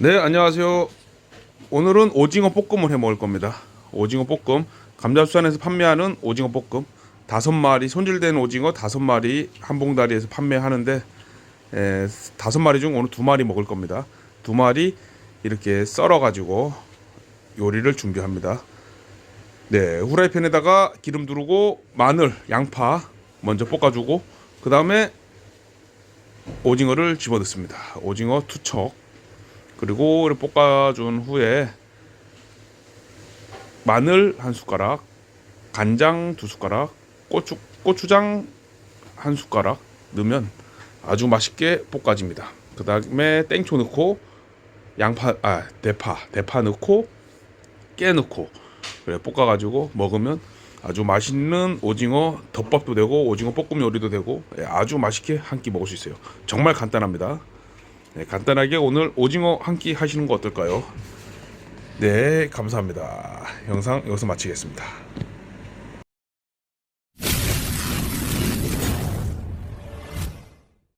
네, 안녕하세요. 오늘은 오징어 볶음을 해 먹을 겁니다. 오징어 볶음. 감자수산에서 판매하는 오징어 볶음. 다섯 마리 손질된 오징어 다섯 마리 한 봉다리에서 판매하는데 에, 다섯 마리 중 오늘 두 마리 먹을 겁니다. 두 마리 이렇게 썰어 가지고 요리를 준비합니다. 네, 후라이팬에다가 기름 두르고 마늘, 양파 먼저 볶아주고 그 다음에 오징어를 집어넣습니다. 오징어 투척 그리고 이렇게 볶아준 후에 마늘 한 숟가락, 간장 두 숟가락, 고추 고추장 한 숟가락 넣으면 아주 맛있게 볶아집니다. 그 다음에 땡초 넣고 양파 아 대파 대파 넣고 깨 넣고 그래 볶아가지고 먹으면 아주 맛있는 오징어 덮밥도 되고 오징어 볶음 요리도 되고 예, 아주 맛있게 한 끼 먹을 수 있어요. 정말 간단합니다. 네, 간단하게 오늘 오징어 한 끼 하시는 거 어떨까요? 네, 감사합니다. 영상 여기서 마치겠습니다.